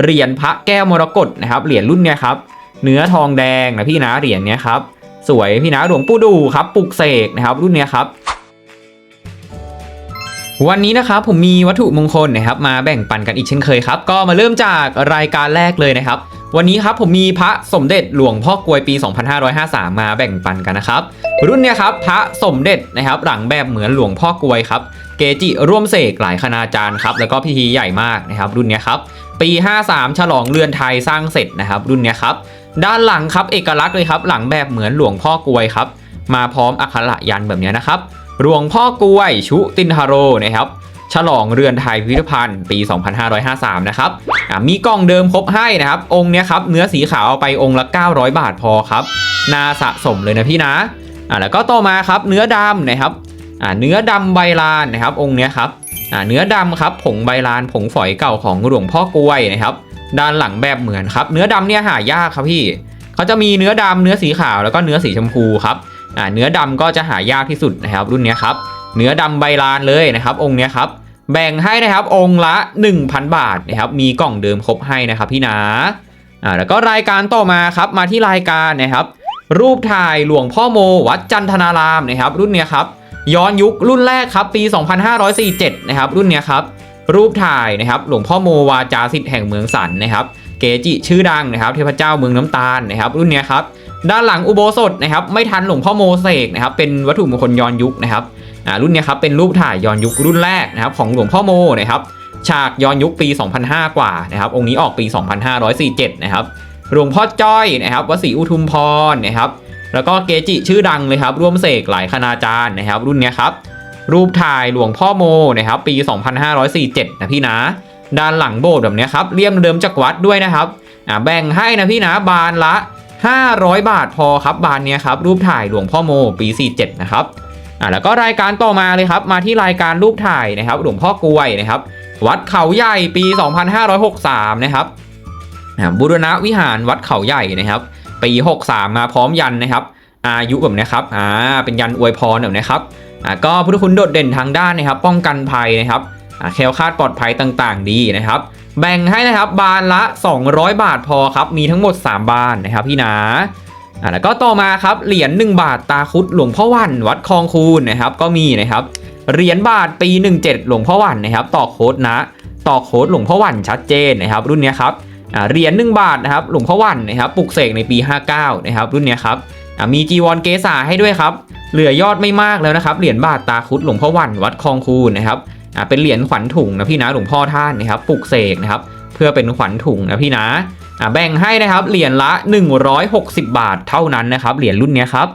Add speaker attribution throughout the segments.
Speaker 1: เหรียญพระแก้วมรกตนะครับเหรียญรุ่นเนี้ยครับเนื้อทองแดงนะพี่นะเหรียญเนี้ยครับสวยพี่นะหลวงปู่ดูครับปลุกเสกนะครับรุ่นเนี้ยครับวันนี้นะครับผมมีวัตถุมงคลนะครับมาแบ่งปันกันอีกเช่นเคยครับ ก็มาเริ่มจากรายการแรกเลยนะครับ วันนี้ครับผมมีพระสมเด็จหลวงพ่อกลวยปี 2553 มาแบ่งปันกันนะครับรุ่นเนี้ยครับพระสมเด็จนะครับหลังแบบเหมือนหลวงพ่อกลวยครับ เกจิร่วมเสกหลายคณาจารย์ครับแล้วก็พิธีใหญ่มากนะครับรุ่นนี้ครับปี 53 ฉลองเรือนไทยสร้างเสร็จนะครับ รุ่นนี้ครับด้านหลังครับเอกลักษณ์เลยครับหลังแบบเหมือนหลวงพ่อกวยครับมาพร้อมอักขระยันแบบนี้นะครับหลวงพ่อกวยชุตินทาโรนะครับฉลองเรือนไทยพิพิธภัณฑ์ปี 2553 นะครับมีกล่องเดิมครบให้นะครับ องค์นี้ครับเนื้อสีขาวเอาไปองค์ละ 900 บาทพอครับ นาสะสมเลยนะพี่นะอะแล้วก็ต่อมาครับเนื้อดำนะครับ เนื้อดำใบลานนะครับองค์เนี้ยครับอะเนื้อดำครับผงใบลานผงฝอยเก่าของหลวงพ่อกล้วยนะครับด้านหลังแบบเหมือนครับ เนื้อดำเนี่ยหายากครับพี่เขาจะมีเนื้อดำเนื้อสีขาวแล้วก็เนื้อสีชมพูครับอ่าเนื้อดำก็จะหายากที่สุดนะครับ รุ่นเนี้ยครับเนื้อดำใบลานเลยนะครับ องค์เนี้ยครับแบ่งให้นะครับองค์ละ 1,000 บาทนะครับมีกล่องเดิมครบให้นะครับพี่นาอ่าแล้วก็รายการต่อมาครับมาที่รายการนะครับ รูปถ่ายหลวงพ่อโมวัดจันทนารามนะครับ รุ่นเนี้ยครับ ย้อนยุครุ่นแรกครับปี 2547 นะครับรุ่นเนี้ยครับรูปถ่ายนะครับหลวงพ่อโมวาจาสิทธิ์แห่งเมืองสันนะครับเกจิชื่อดังนะครับเทพเจ้าเมืองน้ำตาลนะครับรุ่นเนี้ยครับด้านหลังอุโบสถนะครับไม่ทันหลวงพ่อโมเสกนะครับเป็นวัตถุมงคลย้อนยุคนะครับอ่ารุ่นเนี้ยครับเป็นรูปถ่ายย้อนยุครุ่นแรกนะครับของหลวงพ่อโมนะครับฉากย้อนยุคปี 2005 กว่านะครับองค์นี้ออกปี 2547 นะครับหลวงพ่อจ้อยนะครับวสีอุทุมพรนะครับ แล้วก็เกจิชื่อดังเลยครับ ร่วมเสกหลายคณาจารย์นะครับ รุ่นนี้ครับ รูปถ่ายหลวงพ่อโมนะครับ ปี 2547 นะพี่นะ ด้านหลังโบสถ์แบบนี้ครับเลี่ยมเดิมจากวัดด้วยนะครับอ่าแบ่งให้นะพี่นะบานละ 500 บาทพอครับบานเนี้ยครับ รูปถ่ายหลวงพ่อโมปี 47 นะครับอ่าแล้วก็รายการต่อมาเลยครับ มาที่รายการรูปถ่ายนะครับ หลวงพ่อกลวยนะครับ วัดเขาใหญ่ปี 2563 นะครับบุรณวิหารวัดเขาใหญ่นะครับ ปี 63 มาพร้อมยันนะครับอายุแบบนี้ครับอ่าเป็นยันอวยพรแบบนี้ครับอ่าก็พุทธคุณโดดเด่นทางด้านนะครับ ป้องกันภัยนะครับอ่าแคล้วคลาดปลอดภัยต่างๆ ดีนะครับ แบ่งให้นะครับบานละ 200 บาทพอครับมีทั้งหมด 3 บานนะครับพี่นาอ่าแล้วก็ต่อมาครับเหรียญ1บาทตาคุดหลวงพ่อวันวัดคลองคูนนะครับก็มีนะครับเหรียญบาทปี 17 หลวงพ่อวันนะครับต่อโค้ดนะ ต่อโค้ดหลวงพ่อวันชัดเจนนะครับ รุ่นนี้ครับ เหรียญ1บาทนะครับหลวงพ่อวันนะครับปลุกเสกในปี 59นะครับรุ่นนี้ครับมีจีวรเกษาให้ด้วยครับเหลือยอดไม่มากแล้วนะครับเหรียญบาทตาคุดหลวงพ่อวันวัดคลองคูนนะครับเป็นเหรียญขวัญถุงนะพี่นะหลวงพ่อท่านนะครับปลุกเสกนะครับเพื่อเป็นขวัญถุงนะพี่นะแบ่งให้นะครับเหรียญละ 160 บาทเท่านั้นนะครับเหรียญรุ่นนี้ครับ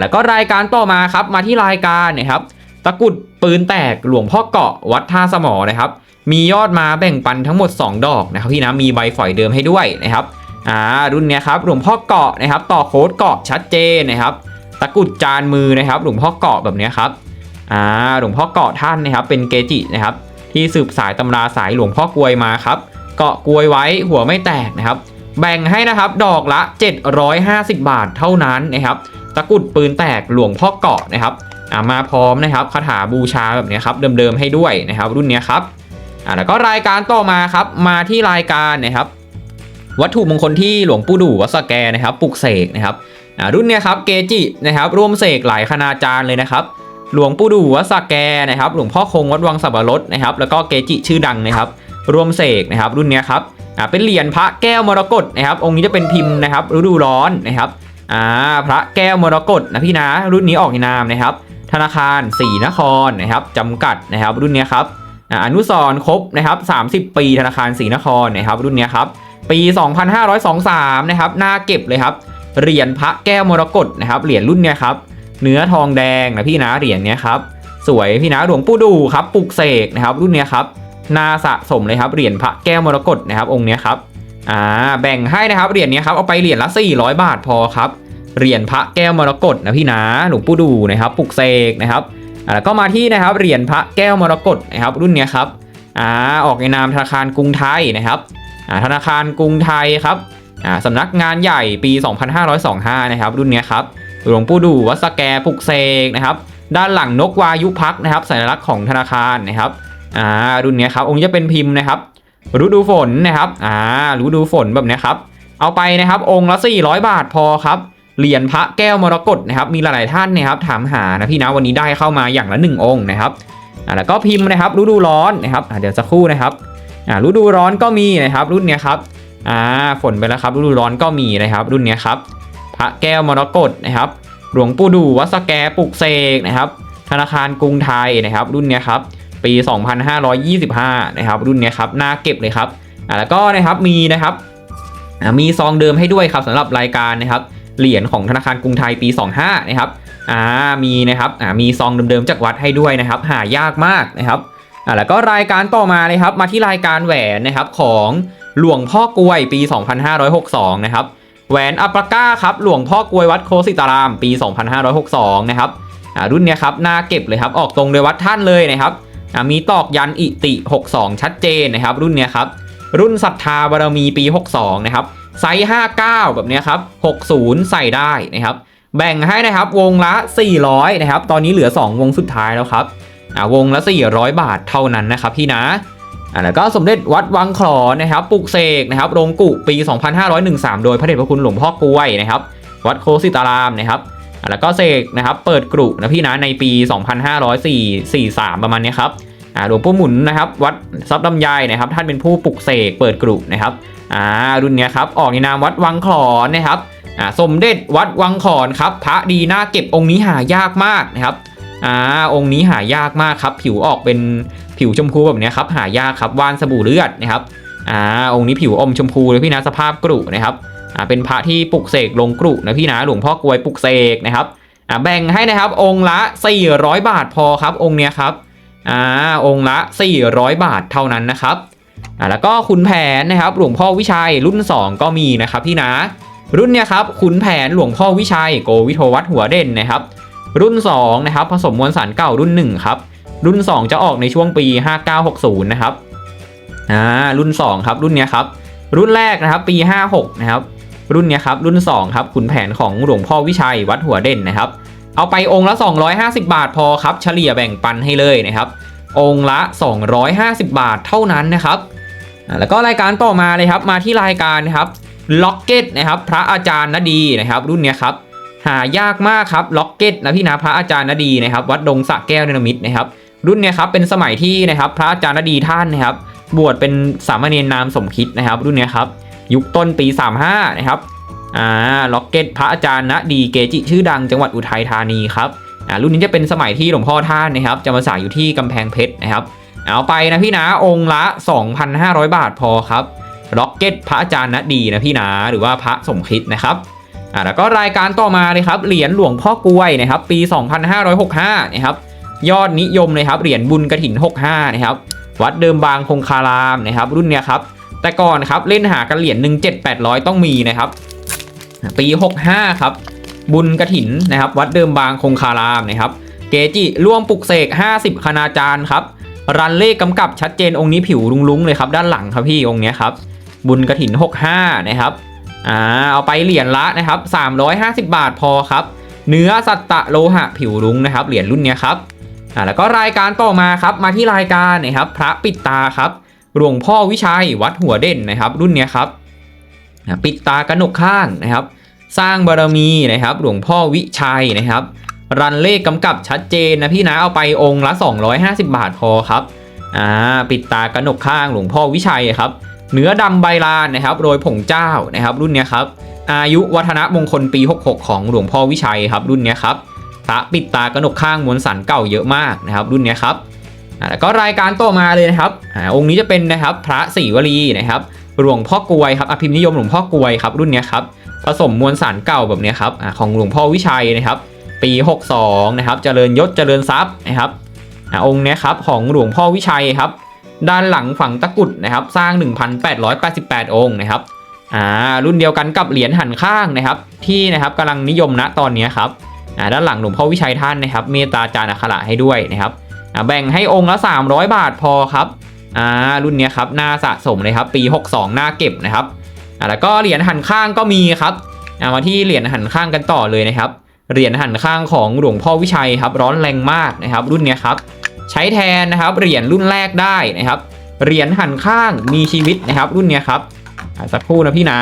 Speaker 1: แล้วก็รายการต่อมาครับมาที่รายการนะครับตะกรุดปืนแตกหลวงพ่อเกาะวัดท่าสมอนะครับ มียอดมาแบ่งปันทั้งหมด 2 ดอกนะครับพี่นะมีใบฝอยเดิมให้ด้วยนะครับอ่ารุ่นนี้ครับหลวงพ่อเกาะนะครับ ต่อโค้ดเกาะชัดเจนนะครับ ตะกุดจานมือนะครับ หลวงพ่อเกาะแบบนี้ครับอ่าหลวงพ่อเกาะท่านนะครับ เป็นเกจินะครับ ที่สืบสายตำราสายหลวงพ่อกลวยมาครับ เกาะกลวยไว้หัวไม่แตกนะครับ แบ่งให้นะครับดอกละ 750 บาทเท่านั้นนะครับ ตะกุดปืนแตกหลวงพ่อเกาะนะครับอ่ามาพร้อมนะครับคาถาบูชาแบบนี้ครับเดิมๆให้ด้วยนะครับ รุ่นนี้ครับ อ่าแล้วก็รายการต่อมาครับมาที่รายการนะครับ วัตถุมงคลที่หลวงปู่ดู่วัดสแกนะครับปลุกเสกนะครับอ่ารุ่นเนี้ยครับเกจินะครับร่วมเสกหลายคณาจารย์เลยนะครับ หลวงปู่ดู่วัดสแกนะครับหลวงพ่อคงวัดวังสับปะรดนะครับ แล้วก็เกจิชื่อดังนะครับร่วมเสกนะครับรุ่นเนี้ยครับอ่าเป็นเหรียญพระแก้วมรกตนะครับ องค์นี้จะเป็นพิมพ์นะครับฤดูร้อนนะครับอ่าพระแก้วมรกตนะพี่นะรุ่นนี้ออกในนามนะครับ ธนาคารสีนครนะครับจำกัดนะครับ รุ่นเนี้ยครับ อนุสรครบนะครับ 30 ปีธนาคารศรีนครนะครับรุ่นเนี้ยครับปี 2523 นะครับหน้าเก็บเลยครับเหรียญพระแก้วมรกตนะครับเหรียญรุ่นเนี้ยครับเนื้อทองแดงนะพี่นะเหรียญเนี้ยครับสวยพี่นะหลวงปู่ดูครับปลุกเสกนะครับรุ่นเนี้ยครับน่าสะสมเลยครับเหรียญพระแก้วมรกตนะครับองค์เนี้ยครับอ่าแบ่งให้นะครับเหรียญเนี้ยครับเอาไปเหรียญละ 400 บาทพอครับเหรียญพระแก้วมรกตนะพี่นะหลวงปู่ดูนะครับปลุกเสกนะครับ แล้วก็มาที่นะครับเหรียญพระแก้วมรกตนะครับรุ่นเนี้ยครับอ่าออกในนามธนาคารกรุงไทยนะครับอ่าธนาคารกรุงไทยครับอ่าสำนักงานใหญ่ปี 2525 นะครับ รุ่นเนี้ยครับหลวงปู่ดูวัดสแกปลุกเสกนะครับ ด้านหลังนกวายุพักนะครับ สัญลักษณ์ของธนาคารนะครับอ่ารุ่นเนี้ยครับองค์จะเป็นพิมพ์นะครับฤดูฝนนะครับอ่าฤดูฝนแบบเนี้ยครับเอาไปนะครับองค์ละ400 บาทพอครับ เหรียญพระแก้วมรกตนะครับมีหลายๆท่านนะครับถามหานะพี่นะวันนี้ได้เข้ามาอย่างละ 1 องค์นะครับอ่าแล้วก็พิมพ์นะครับฤดูร้อนนะครับเดี๋ยวสักครู่นะครับอ่าฤดูร้อนก็มีนะครับรุ่นเนี้ยครับอ่าฝนไปแล้วครับฤดูร้อนก็มีนะครับ รุ่นเนี้ยครับพระแก้วมรกตนะครับ หลวงปู่ดูวัดสแกปลุกเสกนะครับ ธนาคารกรุงไทยนะครับ รุ่นเนี้ยครับปี 2525 นะครับ รุ่นเนี้ยครับน่าเก็บเลยครับอ่าแล้วก็นะครับมีนะครับอ่ามีซองเดิมให้ด้วยครับสำหรับรายการนะครับ เหรียญของธนาคารกรุงไทยปี 25นะครับอ่ามีนะครับอ่ามีซองเดิมๆจากวัดให้ด้วยนะครับ หายากมากนะครับอ่าแล้วก็รายการต่อมาเลยครับมาที่รายการแหวนนะครับของหลวงพ่อกลวยปี 2562นะครับแหวนอัปปาก้าครับหลวงพ่อกลวยวัดโคสิตารามปี 2562นะครับอ่ารุ่นเนี้ยครับน่าเก็บเลยครับออกตรงโดยวัดท่านเลยนะครับอ่ามีตอกยันอิติ 62 ชัดเจนนะครับ รุ่นเนี้ยครับรุ่นศรัทธาบารมีปี 62นะครับ ไซส์ 59 แบบนี้ครับ 60 ใส่ได้นะครับ แบ่งให้นะครับวงละ 400 นะครับ ตอนนี้เหลือ 2 วงสุดท้ายแล้วครับอ่าวงละ 400 บาทเท่านั้นนะครับพี่นะอ่าแล้วก็สมเด็จวัดวังขลอนะครับปลุกเสกนะครับโรงกุปี 2513 โดยพระเดชพระคุณหลวงพ่อกล้วยนะครับ วัดโคสิตารามนะครับอ่าแล้วก็เสกนะครับเปิดกรุนะพี่นะในปี 2543 ประมาณนี้ครับ หลวงปู่หมุนนะครับวัดทรัพย์ลำไยนะครับท่านเป็นผู้ปลุกเสกเปิดกรุนะครับอ่ารุ่นเนี้ยครับออกในนามวัดวังขอนนะครับอ่าสมเด็จวัดวังขอนครับพระดีน่าเก็บองค์นี้หายากมากนะครับอ่าองค์นี้หายากมากครับ ผิวออกเป็นผิวชมพูแบบเนี้ยครับหายากครับว่านสบู่เลือดนะครับอ่าองค์นี้ผิวอมชมพูเลยพี่นะสภาพกรุนะครับอ่าเป็นพระที่ปลุกเสกลงกรุนะพี่นะหลวงพ่อกลวยปลุกเสกนะครับอ่าแบ่งให้นะครับองค์ละ 400 บาทพอครับองค์เนี้ยครับ อ่าองค์ละ 400 บาทเท่านั้นนะครับอ่าแล้วก็ขุนแผนนะครับหลวงพ่อวิชัยรุ่น 2 ก็มีนะครับพี่นะรุ่นเนี้ยครับขุนแผนหลวงพ่อวิชัยโกวิโทวัฒน์หัวเด่นนะครับรุ่น2นะครับผสมมวลสารเก่ารุ่น1ครับรุ่น 2 จะออกในช่วงปี 5960นะครับอ่ารุ่น 2 ครับรุ่นเนี้ยครับรุ่นแรกนะครับปี 56นะครับรุ่นเนี้ยครับรุ่น 2 ครับขุนแผนของหลวงพ่อวิชัยวัดหัวเด่นนะครับ เอาไปองค์ละ 250 บาทพอครับ เฉลี่ยแบ่งปันให้เลยนะครับ องค์ละ 250 บาทเท่านั้นนะครับ แล้วก็รายการต่อมาเลยครับมาที่รายการนะครับล็อกเก็ตนะครับ พระอาจารย์นดีนะครับ รุ่นเนี้ยครับหายากมากครับล็อกเก็ตนะพี่นะพระอาจารย์นดีนะครับ วัดดงสะแก้วเนรมิตนะครับ รุ่นเนี้ยครับเป็นสมัยที่นะครับพระอาจารย์นดีท่านนะครับ บวชเป็นสามเณรนามสมคิดนะครับ รุ่นเนี้ยครับยุคต้นปี 35นะครับ อ่าล็อกเก็ตพระอาจารย์นดีเกจิชื่อดังจังหวัดอุทัยธานีครับอ่ารุ่นนี้จะเป็นสมัยที่หลวงพ่อท่านนะครับจะมาสายอยู่ที่กำแพงเพชรนะครับเอาไปนะพี่นะองค์ละ 2,500 บาทพอครับล็อกเก็ตพระอาจารย์นดีนะพี่นาหรือว่าพระสมคิดนะครับอ่าแล้วก็รายการต่อมาเลยครับเหรียญหลวงพ่อกล้วยนะครับปี 2565นะครับยอดนิยมเลยครับเหรียญบุญกระถิน 65นะครับวัดเดิมบางคงคารามนะครับรุ่นเนี้ยครับแต่ก่อนครับเล่นหากันเหรียญ1 7 800ต้องมีนะครับ ปี 65 ครับ บุญกระถินนะครับ วัดเดิมบางคงคารามนะครับ เกจิร่วมปลุกเสก 50 คณาจารย์ครับ รันเลขกำกับชัดเจนองค์นี้ผิวลุงๆเลยครับ ด้านหลังครับพี่องค์เนี้ยครับ บุญกระถิน 65 นะครับอ่าเอาไปเหรียญละนะครับ 350 บาทพอครับ เนื้อสัตตะโลหะผิวรุ้งนะครับ เหรียญรุ่นเนี้ยครับอ่าแล้วก็รายการต่อมาครับ มาที่รายการนะครับ พระปิดตาครับหลวงพ่อวิชัยวัดหัวเด่นนะครับ รุ่นเนี้ยครับปิดตากระหนกข้างนะครับ สร้างบารมีนะครับ หลวงพ่อวิชัยนะครับ รันเลขกำกับชัดเจนนะพี่นะเอาไปองค์ละ 250 บาทพอครับอ่าปิดตากระหนกข้างหลวงพ่อวิชัยครับ เนื้อดำใบลานนะครับโรยผงเจ้านะครับ รุ่นเนี้ยครับ อายุวัฒนมงคลปี 66 ของหลวงพ่อวิชัยครับ รุ่นเนี้ยครับพระปิดตากระหนกข้างมวลสันเก่าเยอะมากนะครับ รุ่นเนี้ยครับแล้วก็รายการต่อมาเลยนะครับอองค์นี้จะเป็นนะครับพระศรีวลีนะครับหลวงพ่อกลวยครับอภิมนิยมหลวงพ่อกลวยครับรุ่นเนี้ยครับ ผสมมวลสารเก่าแบบนี้ครับอของหลวงพ่อวิชัยนะครับ ปี 62 นะครับ เจริญยศเจริญทรัพย์นะครับอองค์นี้ครับของหลวงพ่อวิชัยครับ ด้านหลังฝังตะกุดนะครับ สร้าง 1,888 องค์นะครับอ่ารุ่นเดียวกันกับเหรียญหันข้างนะครับ ที่นะครับกำลังนิยมณตอนนี้ครับอ่าด้านหลังหลวงพ่อวิชัยท่านนะครับ เมตตาจารย์อัคระให้ด้วยนะครับอ่าแบ่งให้องค์ละ 300 บาทพอครับอ่ารุ่นนี้ครับน่าสะสมเลยครับ ปี 62 หน้าเก็บนะครับ อ่าแล้วก็เหรียญหันข้างก็มีครับอ่ามาที่เหรียญหันข้างกันต่อเลยนะครับเหรียญหันข้างของหลวงพ่อวิชัยครับร้อนแรงมากนะครับ รุ่นนี้ครับใช้แทนนะครับเหรียญรุ่นแรกได้นะครับเหรียญหันข้างมีชีวิตนะครับ รุ่นนี้ครับอ่าสักครู่นะพี่นะ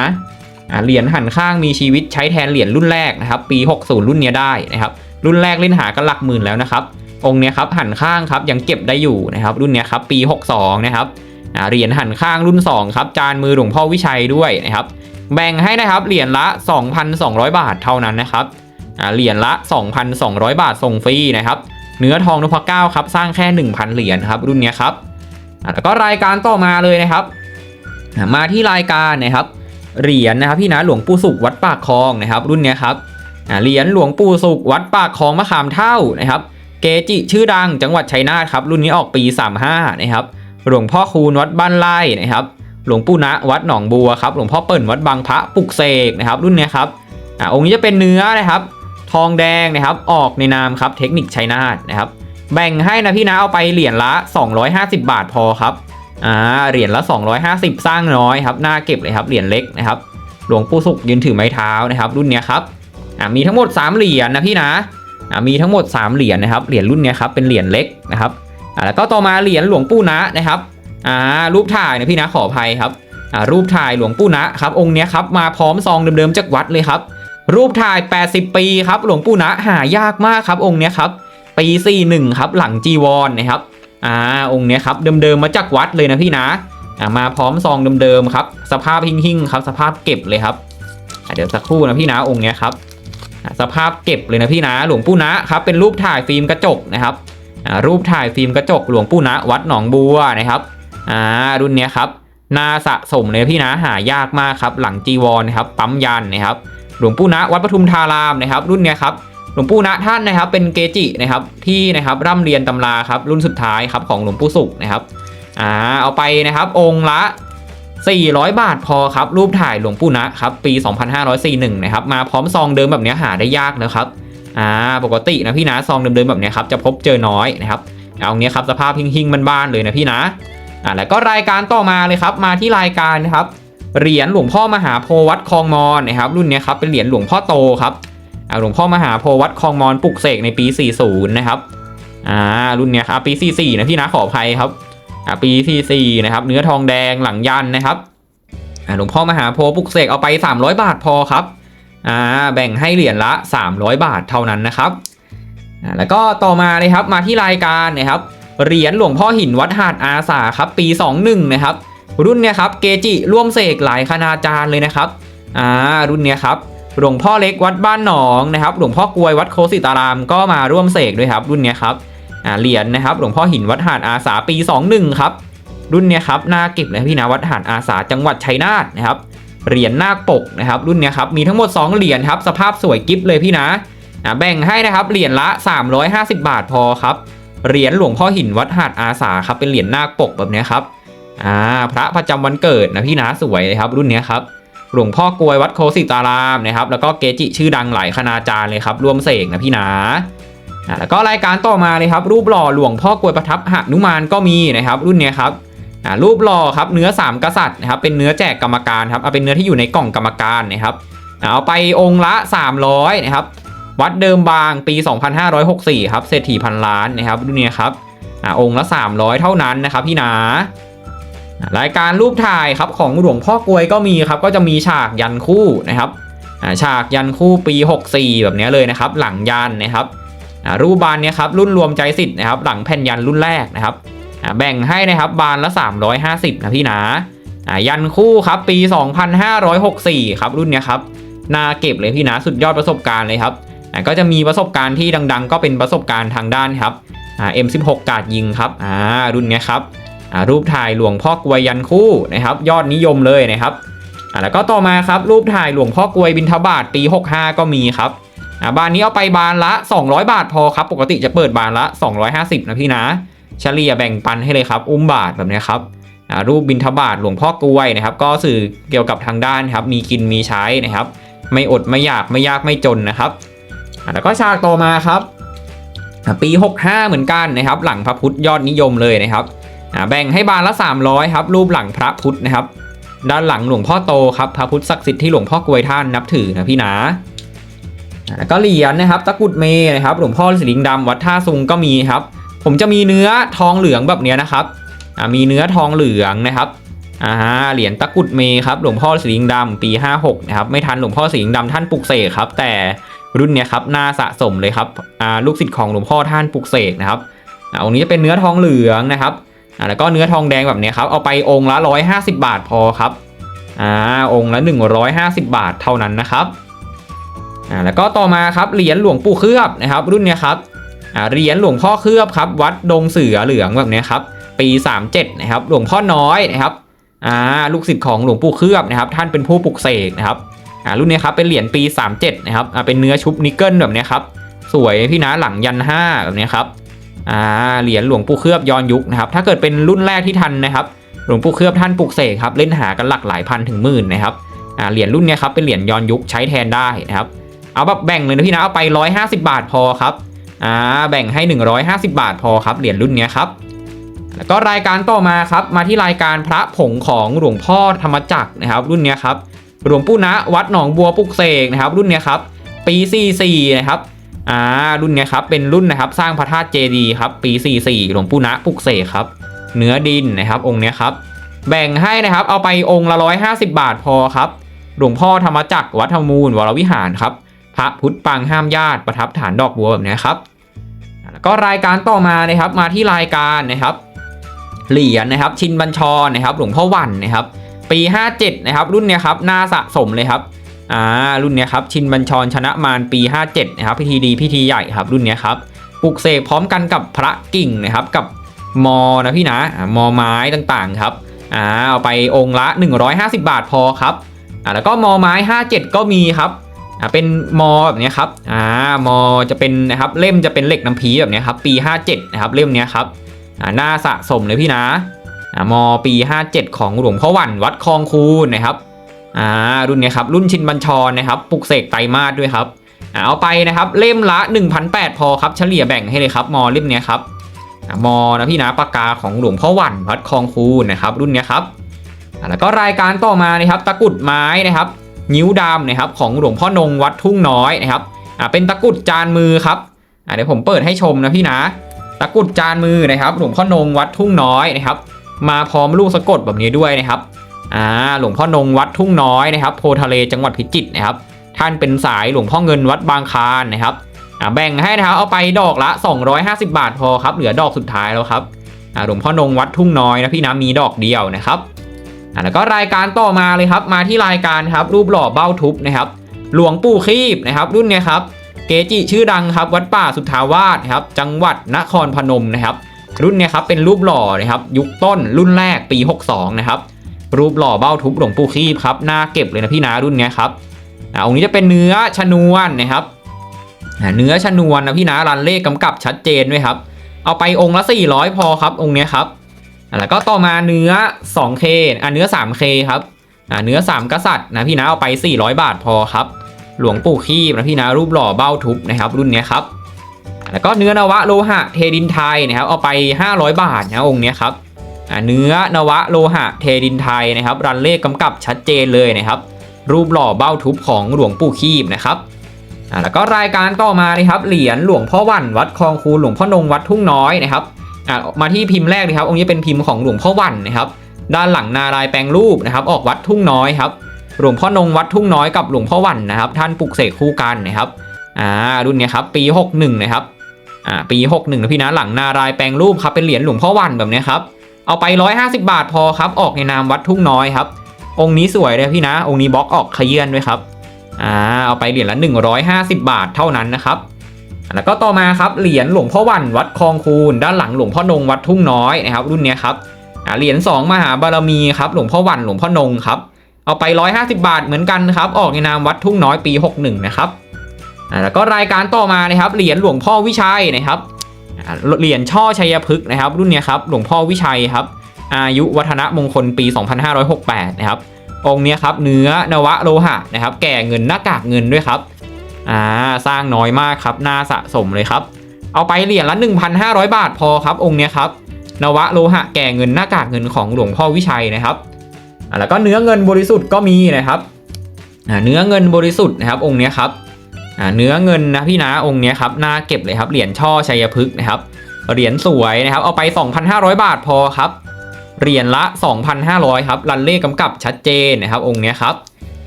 Speaker 1: อ่าเหรียญหันข้างมีชีวิตใช้แทนเหรียญรุ่นแรกนะครับ ปี 60 รุ่นนี้ได้นะครับ รุ่นแรกเล่นหากันหลักหมื่นแล้วนะครับ องค์นี้ครับหันข้างครับยังเก็บได้อยู่นะครับ รุ่นนี้ครับปี 62 นะครับ เหรียญหันข้างรุ่น 2 ครับ จานมือหลวงพ่อวิชัยด้วยนะครับ แบ่งให้นะครับเหรียญละ 2,200 บาทเท่านั้นนะครับเหรียญละ 2,200 บาทส่งฟรีนะครับเนื้อทองนพเก้าครับสร้างแค่ 1,000 เหรียญครับรุ่นนี้ครับแล้วก็รายการต่อมาเลยนะครับ มาที่รายการนะครับเหรียญนะครับพี่นะหลวงปู่สุขวัดปากคลองนะครับ รุ่นนี้ครับเหรียญหลวงปู่สุขวัดปากคลองมะขามเท่านะครับ เกจิชื่อดังจังหวัดชัยนาทครับรุ่นนี้ออกปี 35นะครับ หลวงพ่อคูณวัดบ้านไร่นะครับ หลวงปู่ณวัดหนองบัวครับ หลวงพ่อเปิ่นวัดบางพระปุกเสกนะครับ รุ่นนี้ครับอ่าองค์นี้จะเป็นเนื้อนะครับ ทองแดงนะครับ ออกในนามครับเทคนิคชัยนาทนะครับ แบ่งให้นะพี่นะเอาไปเหรียญละ 250 บาทพอครับอ่าเหรียญละ 250 สร้างน้อยครับหน้าเก็บเลยครับเหรียญเล็กนะครับ หลวงปู่สุขยืนถือไม้เท้านะครับ รุ่นนี้ครับอ่ามีทั้งหมด 3 เหรียญนะพี่นะอ่ามีทั้งหมด 3 เหรียญนะครับเหรียญรุ่นนี้ครับเป็นเหรียญเล็กนะครับ อ่าแล้วก็ต่อมาเหรียญหลวงปู่นะนะครับอ่ารูปถ่ายนะพี่นะขออภัยครับอ่ารูปถ่ายหลวงปู่นะครับองค์เนี้ยครับมาพร้อมซองเดิมๆจากวัดเลยครับรูปถ่าย 80 ปีครับหลวงปู่นะหายากมากครับองค์เนี้ยครับปี 41 ครับหลังจีวรนนะครับอ่าองค์เนี้ยครับเดิมๆมาจากวัดเลยนะพี่นะอ่ามาพร้อมซองเดิมๆครับสภาพหิ่งๆครับสภาพเก็บเลยครับเดี๋ยวสักครู่นะพี่นะองค์เนี้ยครับสภาพเก็บเลยนะพี่นะหลวงปู่นะครับเป็นรูปถ่ายฟิล์มกระจกนะครับ รูปถ่ายฟิล์มกระจกหลวงปู่นะวัดหนองบัวนะครับอ่ารุ่นเนี้ยครับน่าสะสมเลยพี่นะหายากมากครับ หลังจีวรนะครับปั๊มยันนะครับ หลวงปู่ณวัดปทุมธารามนะครับ รุ่นเนี้ยครับหลวงปู่ณท่านนะครับ เป็นเกจินะครับที่นะครับร่ำเรียนตำราครับรุ่นสุดท้ายครับของหลวงปู่สุขนะครับอ่าเอาไปนะครับองค์ละ 400 บาทพอครับรูปถ่ายหลวงปู่นะครับปี 2541 นะครับมาพร้อมซองเดิมแบบเนี้ยหาได้ยากนะครับ อ่าปกตินะพี่นะซองเดิมๆแบบนี้ครับจะพบเจอน้อยนะครับเอาเนี้ยครับสภาพหิ่งๆบ้านๆเลยนะพี่นะอ่าแล้วก็รายการต่อมาเลยครับมาที่รายการนะครับเหรียญหลวงพ่อมหาโพวัดคลองมอนนะครับรุ่นเนี้ยครับเป็นเหรียญหลวงพ่อโตครับอ่าหลวงพ่อมหาโพวัดคลองมอนปลุกเสกในปี 40 นะครับอ่ารุ่นเนี้ยครับปี 44 นะพี่นะขออภัยครับอ่าปี 44 นะครับเนื้อทองแดงหลังยันนะครับอ่าหลวงพ่อมหาโพปลุกเสกเอาไป 300 บาทพอครับ อ่าแบ่งให้เหรียญละ 300 บาทเท่านั้นนะครับอ่าแล้วก็ต่อมาเลยครับมาที่รายการนะครับเหรียญหลวงพ่อหินวัดหาดอาสาครับปี 21 นะครับ รุ่นเนี้ยครับเกจิร่วมเสกหลายคณาจารย์เลยนะครับอ่ารุ่นเนี้ยครับหลวงพ่อเล็กวัดบ้านหนองนะครับ หลวงพ่อกลวยวัดโคสิตารามก็มาร่วมเสกด้วยครับ รุ่นเนี้ยครับอ่าเหรียญนะครับ หลวงพ่อหินวัดหาดอาสาปี 21 ครับ รุ่นเนี้ยครับน่าเก็บเลยพี่นะวัดหาดอาสาจังหวัดชัยนาทนะครับ เหรียญนาคปกนะครับรุ่นนี้ครับมีทั้งหมด 2 เหรียญครับสภาพสวยกิ๊บเลยพี่นะอ่าแบ่งให้นะครับเหรียญละ 350 บาทพอครับเหรียญหลวงพ่อหินวัดหาดอาสาครับเป็นเหรียญนาคปกแบบนี้ครับอ่าพระประจำวันเกิดนะพี่นะสวยครับรุ่นนี้ครับหลวงพ่อกลวยวัดโคสิตารามนะครับแล้วก็เกจิชื่อดังหลายคณาจารย์เลยครับร่วมเสกนะพี่นะอ่าแล้วก็รายการต่อมาเลยครับรูปหล่อหลวงพ่อกลวยประทับหนุมานก็มีนะครับรุ่นนี้ครับ อ่ารูปหล่อครับเนื้อสามกษัตริย์นะครับเป็นเนื้อแจกกรรมการครับเอาเป็นเนื้อที่อยู่ในกล่องกรรมการนะครับเอาไปองค์ละ 300นะครับวัดเดิมบางปี 2564ครับเศรษฐีพันล้านนะครับรุ่นเนี้ยครับอ่าองค์ละ 300 เท่านั้นนะครับพี่นะรายการรูปถ่ายครับของหลวงพ่อกลวยก็มีครับก็จะมีฉากยันคู่นะครับฉากยันคู่ปี 64 แบบนี้เลยนะครับหลังยันนะครับรูปบานเนี้ยครับรุ่นรวมใจสิทธิ์นะครับหลังแผ่นยันรุ่นแรกนะครับ แบ่งให้นะครับบานละ 350 นะพี่นะอ่ายันคู่ครับปี 2564 ครับรุ่นนี้ครับน่าเก็บเลยพี่นะสุดยอดประสบการณ์เลยครับก็จะมีประสบการณ์ที่ดังๆ ก็เป็นประสบการณ์ทางด้านครับอ่า M16 กาดยิงครับรุ่นนี้ครับรูปถ่ายหลวงพ่อกวยยันคู่นะครับ ยอดนิยมเลยนะครับแล้วก็ต่อมาครับรูปถ่ายหลวงพ่อกวยบินทบาทปี 65 ก็มีครับบานนี้เอาไปบานละ 200 บาทพอครับ ปกติจะเปิดบานละ 250 นะพี่นะ เฉลี่ยแบ่งปันให้เลยครับ อุ้มบาทแบบนี้ครับรูปบินทบาทหลวงพ่อกลวยนะครับ ก็สื่อเกี่ยวกับทางด้านครับ มีกินมีใช้นะครับ ไม่อดไม่อยากไม่ยากไม่จนนะครับแล้วก็ฉากต่อมาครับ ปี 65 เหมือนกันนะครับ หลังพระพุทธยอดนิยมเลยนะครับแบ่งให้บานละ 300ครับ รูปหลังพระพุทธนะครับ ด้านหลังหลวงพ่อโตครับพระพุทธศักดิ์สิทธิ์ที่หลวงพ่อกวยท่านนับถือนะพี่นะอ่าแล้วก็เหรียญนะครับ ตะกุดเมนะครับ หลวงพ่อสิลิงดำวัดท่าซุงก็มีครับ ผมจะมีเนื้อทองเหลืองแบบเนี้นะครับอ่ามีเนื้อทองเหลืองนะครับอ่าฮะเหรียญตะกุดเมครับหลวงพ่อสีิงดำปี 56นะครับไม่ทันหลวงพ่อสีิงดำท่านปลุกเสกครับแต่รุ่นเนี้ยครับน่าสะสมเลยครับอ่าลูกศิษย์ของหลวงพ่อท่านปลุกเสกนะครับอ่าองค์นี้จะเป็นเนื้อทองเหลืองนะครับอ่าแล้วก็เนื้อทองแดงแบบเนี้ยครับเอาไปองค์ละ 150 บาทพอครับอ่าองค์ละ 150 บาทเท่านั้นนะครับอ่าแล้วก็ต่อมาครับเหรียญหลวงปู่เคลือบนะครับ รุ่นเนี้ยครับ เหรียญหลวงพ่อเคลือบครับ วัดดงเสือเหลืองแบบนี้ครับ ปี 37 นะครับ หลวงพ่อน้อยนะครับอ่าลูกศิษย์ของหลวงปู่เคลือบนะครับ ท่านเป็นผู้ปลุกเสกนะครับอ่ารุ่นนี้ครับเป็นเหรียญปี 37 นะครับอ่าเป็นเนื้อชุบนิกเกิลแบบนี้ครับ สวยพี่นะหลังยัน5แบบนี้ครับอ่าเหรียญหลวงปู่เคลือบย้อนยุคนะครับ ถ้าเกิดเป็นรุ่นแรกที่ทันนะครับ หลวงปู่เคลือบท่านปลุกเสกครับเล่นหากันหลักหลายพันถึงหมื่นนะครับอ่าเหรียญรุ่นนี้ครับเป็นเหรียญย้อนยุคใช้แทนได้นะครับเอาแบบแบ่งเลยนะพี่นะเอาไป 150 บาทพอครับ อ่าแบ่งให้ 150 บาทพอครับเหรียญรุ่นนี้ครับแล้วก็รายการต่อมาครับมาที่รายการพระผงของหลวงพ่อธรรมจักรนะครับ รุ่นเนี้ยครับหลวงปู่ณวัดหนองบัวปุกเสกนะครับ รุ่นเนี้ยครับปี 44 นะครับอ่ารุ่นเนี้ยครับเป็นรุ่นนะครับสร้างพระธาตุเจดีย์ครับปี 44 หลวงปู่ณปุกเสกครับเนื้อดินนะครับองค์เนี้ยครับแบ่งให้นะครับเอาไปองค์ละ 150 บาทพอครับหลวงพ่อธรรมจักรวัดธรรมูลวรวิหารครับพระพุทธปางห้ามญาติประทับฐานดอกบัวแบบนี้ครับ แล้วก็รายการต่อมานะครับมาที่รายการนะครับเหรียญนะครับ ชินบัญชรนะครับ หลวงพ่อวันนะครับ ปี 57 นะครับ รุ่นเนี้ยครับน่าสะสมเลยครับอ่ารุ่นเนี้ยครับชินบัญชรชนะมารปี 57 นะครับพิธีดีพิธีใหญ่ครับ รุ่นเนี้ยครับปลุกเสกพร้อมกันกับพระกิ่งนะครับกับมอนะพี่นะมอไม้ต่างๆครับอ่าเอาไปองค์ละ 150 บาทพอครับอ่าแล้วก็มอไม้ 57 ก็มีครับ อ่าเป็นมอแบบนี้ครับอ่ามอจะเป็นนะครับเล่มจะเป็นเหล็กน้ำพีแบบนี้ครับปี 57นะครับเล่มนี้ครับอ่าหน่าสะสมเลยพี่นะอ่ามปี 57 ของหลวงพ่อวันวัดคลองคูนนะครับอ่ารุ่นเนี้ยครับรุ่นชินบัญชรนะครับปลุกเสกไตรมาสด้วยครับอ่าเอาไปนะครับเล่มละ 1,800 พอครับเฉลี่ยแบ่งให้เลยครับมอเล่มนี้ครับอ่ามอนะพี่นะปากกาของหลวงพ่อวันวัดคลองคูนนะครับรุ่นเนี้ยครับอ่าแล้วก็รายการต่อมานะครับตะกุดไม้นะครับ นิ้วดำนะครับของหลวงพ่อนงวัดทุ่งน้อยนะครับอ่าเป็นตะกุดจานมือครับอ่าเดี๋ยวผมเปิดให้ชมนะพี่นะตะกุดจานมือนะครับ หลวงพ่อนงวัดทุ่งน้อยนะครับ มาพร้อมลูกสะกดแบบนี้ด้วยนะครับอ่าหลวงพ่อนงวัดทุ่งน้อยนะครับโพทะเลจังหวัดพิจิตรนะครับ ท่านเป็นสายหลวงพ่อเงินวัดบางคานนะครับอ่าแบ่งให้นะครับเอาไปดอกละ 250 บาทพอครับเหลือดอกสุดท้ายแล้วครับอ่าหลวงพ่อนงวัดทุ่งน้อยนะพี่นะมีดอกเดียวนะครับ อ่าแล้วก็รายการต่อมาเลยครับ มาที่รายการครับรูปหล่อเบ้าทุบนะครับ หลวงปู่คีบนะครับ รุ่นเนี้ยครับ เกจิชื่อดังครับ วัดป่าสุทธาวาสครับ จังหวัดนครพนมนะครับ รุ่นเนี้ยครับเป็นรูปหล่อนะครับ ยุคต้นรุ่นแรกปี 62 นะครับ รูปหล่อเบ้าทุบหลวงปู่คีบครับหน้าเก็บเลยนะพี่นารุ่นเนี้ยครับอ่าองค์นี้จะเป็นเนื้อชนวนนะครับเนื้อชนวนนะพี่นารันเลขกำกับชัดเจนด้วยครับ เอาไปองค์ละ400พอครับองค์เนี้ยครับ แล้วก็ต่อมาเนื้อ 2K อ่าเนื้อ 3K ครับอ่าเนื้อ 3 กษัตริย์นะพี่นาเอาไป 400 บาทพอครับ หลวงปู่คีบนะพี่นะรูปหล่อเบ้าทุบนะครับรุ่นนี้ครับแล้วก็เนื้อนวะโลหะเทดินไทยนะครับเอาไป 500 บาทนะองค์นี้ครับอ่าเนื้อนวะโลหะเทดินไทยนะครับ รันเลขกำกับชัดเจนเลยนะครับ รูปหล่อเบ้าทุบของหลวงปู่คีบนะครับอ่าแล้วก็รายการต่อมานะครับเหรียญหลวงพ่อวันวัดคลองคูหลวงพ่อนงวัดทุ่งน้อยนะครับ อ่ามาที่พิมพ์แรกเลยครับ องค์นี้เป็นพิมพ์ของหลวงพ่อวันนะครับ ด้านหลังนารายแปลงรูปนะครับ ออกวัดทุ่งน้อยครับ หลวงพ่อนงวัดทุ่งน้อยกับหลวงพ่อวันนะครับ ท่านปลุกเสกคู่กันนะครับอ่ารุ่นนี้ครับปี 61 นะครับอ่าปี61นะพี่นะหลังนารายแปลงรูปครับเป็นเหรียญหลวงพ่อวันแบบนี้ครับเอาไป 150 บาทพอครับออกในนามวัดทุ่งน้อยครับ องค์นี้สวยเลยพี่นะ องค์นี้บล็อกออกขยื่นด้วยครับอ่าเอาไปเหรียญละ 150 บาทเท่านั้นนะครับ แล้วก็ต่อมาครับเหรียญหลวงพ่อวันวัดคลองคูนด้านหลังหลวงพ่อนงวัดทุ่งน้อยนะครับรุ่นนี้ครับเหรียญ2มหาบารมีครับหลวงพ่อวันหลวงพ่อนงครับเอาไป 150 บาทเหมือนกันครับออกในนามวัดทุ่งน้อยปี 61 นะครับแล้วก็รายการต่อมานะครับเหรียญหลวงพ่อวิชัยนะครับเหรียญช่อชัยพฤกษ์นะครับ รุ่นนี้ครับหลวงพ่อวิชัยครับอายุวัฒนมงคลปี 2568 นะครับองค์นี้ครับเนื้อนวะโลหะนะครับแก่เงินหน้ากากเงินด้วยครับ อ่าสร้างน้อยมากครับน่าสะสมเลยครับ เอาไปเหรียญละ 1,500 บาทพอครับ องค์เนี้ยครับนวะโลหะแก่เงินหน้ากากเงินของหลวงพ่อวิชัยนะครับแล้วก็เนื้อเงินบริสุทธิ์ก็มีนะครับเนื้อเงินบริสุทธิ์นะครับองค์เนี้ยครับเนื้อเงินนะพี่นะองค์เนี้ยครับน่าเก็บเลยครับเหรียญช่อชัยพฤกษ์นะครับเหรียญสวยนะครับเอาไป 2,500 บาทพอครับเหรียญละ 2,500ครับรันเลขกำกับชัดเจนนะครับองค์เนี้ยครับ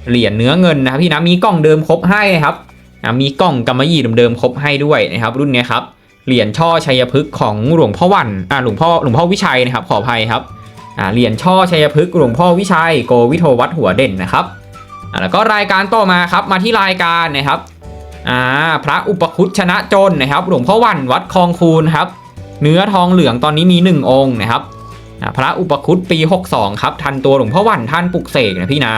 Speaker 1: เหรียญเนื้อเงินนะครับพี่นะมีกล่องเดิมครบให้ครับ อ่ามีกล่องกำมะหยี่เดิมๆครบให้ด้วยนะครับรุ่นนี้ครับเหรียญช่อชัยพฤกษ์ของหลวงพ่อวันอ่าหลวงพ่อหลวงพ่อวิชัยนะครับขออภัยครับอ่าเหรียญช่อชัยพฤกษ์หลวงพ่อวิชัยโกวิโทวัดหัวเด่นนะครับอ่าแล้วก็รายการต่อมาครับมาที่รายการนะครับอ่าพระอุปคุตชนะจนนะครับ หลวงพ่อวันวัดคลองคูนครับเนื้อทองเหลืองตอนนี้มี 1 องค์นะครับอ่าพระอุปคุตปี 62 ครับทันตัวหลวงพ่อวันท่านปลุกเสกนะพี่นะ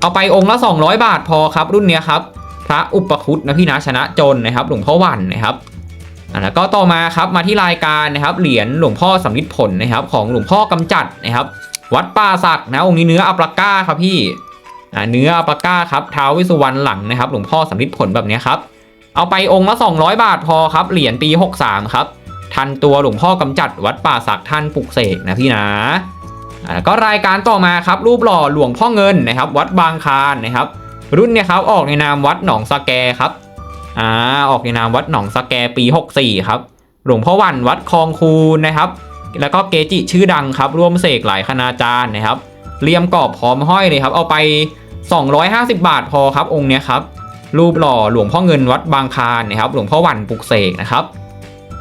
Speaker 1: เอาไปองค์ละ 200 บาทพอครับรุ่นเนี้ยครับ พระอุปคุตนะพี่นะชนะจนนะครับ หลวงพ่อวันนะครับอ่าแล้วก็ต่อมาครับมาที่รายการนะครับ เหรียญหลวงพ่อสำลิดผลนะครับ ของหลวงพ่อกำจัดนะครับ วัดป่าศักนะองค์นี้เนื้ออัปราก้าครับพี่อ่าเนื้ออัปราก้าครับเท้าวิสุวรรณหลังนะครับ หลวงพ่อสำลิดผลแบบนี้ครับเอาไปองค์ละ 200 บาทพอครับ เหรียญปี 63 ครับ ทันตัวหลวงพ่อกำจัดวัดป่าศักท่านปลุกเสกนะพี่นะอ่าแล้วก็รายการต่อมาครับรูปหล่อหลวงพ่อเงินนะครับ วัดบางคานนะครับ รุ่นเนี่ยครับออกในนามวัดหนองสแกครับอ่าออกในนามวัดหนองสแกปี 64 ครับหลวงพ่อวันวัดคลองคูนะครับ แล้วก็เกจิชื่อดังครับร่วมเสกหลายคณาจารย์นะครับเลียมกรอบพร้อมห้อยเลยครับ เอาไป 250 บาทพอครับ องค์เนี้ยครับรูปหล่อหลวงพ่อเงินวัดบางคานนะครับ หลวงพ่อวันปลุกเสกนะครับ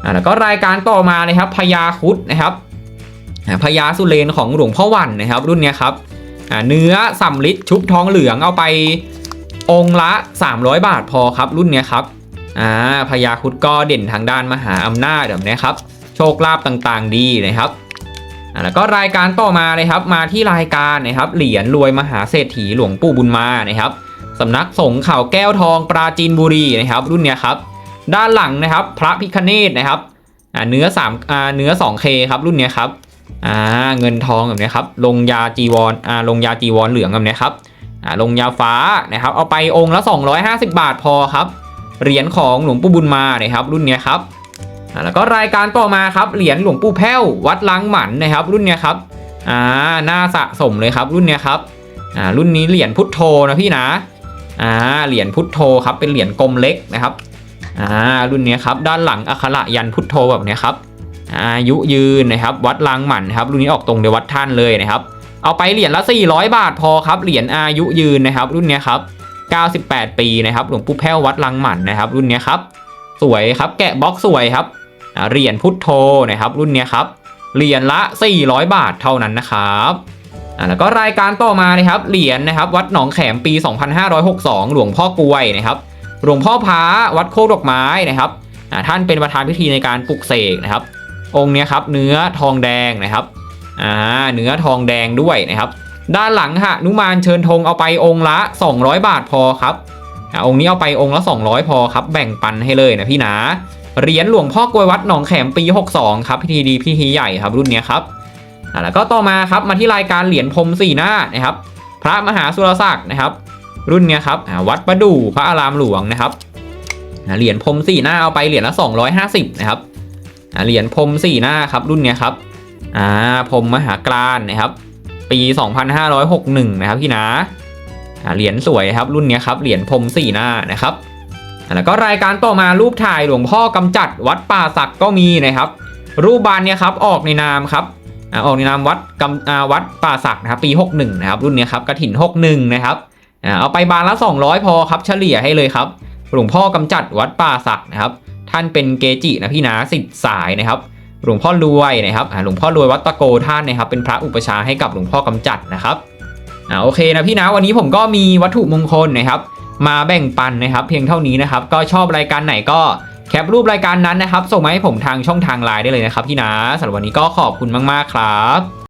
Speaker 1: อ่าแล้วก็รายการต่อมานะครับพญาคุดนะครับพญาสุเรนของหลวงพ่อวันนะครับ รุ่นเนี้ยครับอ่าเนื้อสำลิดชุบทองเหลืองเอาไป องค์ละ 300 บาทพอครับรุ่นเนี้ยครับอ่าพญาคุดก็เด่นทางด้านมหาอำนาจแบบนี้ครับโชคลาภต่างๆ ดีนะครับอ่าแล้วก็รายการต่อมาเลยครับมาที่รายการนะครับเหรียญรวยมหาเศรษฐีหลวงปู่บุญมานะครับสำนักสงฆ์เขาวแก้วทองปราจีนบุรีนะครับ รุ่นเนี้ยครับด้านหลังนะครับพระพิคเนตนะครับอ่าเนื้อ3อ่าเนื้อ 2K ครับรุ่นเนี้ยครับอ่าเงินทองแบบนี้ครับลงยาจีวรอ่าลงยาจีวรเหลืองแบบนี้ครับ อ่าลงยาฟ้านะครับ เอาไปองค์ละ 250 บาทพอครับ เหรียญของหลวงปู่บุญมานะครับ รุ่นเนี้ยครับอ่าแล้วก็รายการต่อมาครับเหรียญหลวงปู่แพ้ววัดล้างหมันนะครับ รุ่นเนี้ยครับอ่าน่าสะสมเลยครับ รุ่นเนี้ยครับอ่ารุ่นนี้เหรียญพุทโธนะพี่นะอ่าเหรียญพุทโธครับเป็นเหรียญกลมเล็กนะครับอ่ารุ่นนี้ครับด้านหลังอักขระยันพุทโธแบบนี้ครับอายุยืนนะครับ วัดลางหมันครับรุ่นนี้ออกตรงเดียววัดท่านเลยนะครับ เอาไปเหรียญละ 400 บาทพอครับ เหรียญอายุยืนนะครับ รุ่นนี้ครับ 98 ปีนะครับ หลวงปู่แพ้ววัดลังหมันนะครับ รุ่นนี้ครับ สวยครับ แกะบล็อกสวยครับ เหรียญพุทโธนะครับ รุ่นนี้ครับ เหรียญละ 400 บาทเท่านั้นนะครับอ่าแล้วก็รายการต่อมานะครับ เหรียญนะครับ วัดหนองแขมปี 2562 หลวงพ่อกลวยนะครับ หลวงพ่อพาวัดโคกดอกไม้นะครับอ่าท่านเป็นประธานพิธีในการปลุกเสกนะครับ องค์นี้ครับ เนื้อทองแดงนะครับ อ่าเนื้อทองแดงด้วยนะครับ ด้านหลังฮะนุมานเชิญธงเอาไปองค์ละ 200 บาทพอครับอ่าองค์นี้เอาไปองค์ละ 200 พอครับ แบ่งปันให้เลยนะพี่นะเหรียญหลวงพ่อกลวยวัดหนองแขมปี 62 ครับพิธีดีพิธีใหญ่ครับรุ่นเนี้ยครับอ่าแล้วก็ต่อมาครับมาที่รายการเหรียญพรมสี่หน้านะครับ พระมหาสุรศักดิ์นะครับ รุ่นเนี้ยครับอ่าวัดประดู่พระอารามหลวงนะครับเหรียญพรมสี่หน้าเอาไปเหรียญละ 250 นะครับเหรียญพรมสี่หน้าครับรุ่นเนี้ยครับ อ่าพรมมหากรานนะครับ ปี 2561 นะครับพี่นะอ่าเหรียญสวยครับรุ่นนี้ครับเหรียญพรมสี่หน้านะครับแล้วก็รายการต่อมารูปถ่ายหลวงพ่อกำจัดวัดป่าศักก็มีนะครับ รูปบานเนี้ยครับออกในนามครับออกในนามวัดกำอ่าวัดป่าศักนะครับปี 61 นะครับ รุ่นนี้ครับกระถิน61 นะครับเอาไปบานละ 200 พอครับเฉลี่ยให้เลยครับหลวงพ่อกำจัดวัดป่าศักนะครับ ท่านเป็นเกจินะพี่นะสิทธิ์สายนะครับ หลวงพ่อรวยนะครับอ่าหลวงพ่อรวยวัดตะโกท่านนะครับ เป็นพระอุปชาให้กับหลวงพ่อกำจัดนะครับอ่าโอเคนะพี่นะวันนี้ผมก็มีวัตถุมงคลนะครับ มาแบ่งปันนะครับ เพียงเท่านี้นะครับ ก็ชอบรายการไหนก็แคปรูปรายการนั้นนะครับ ส่งมาให้ผมทางช่องทางไลน์ได้เลยนะครับพี่นะสำหรับวันนี้ก็ขอบคุณมากๆครับ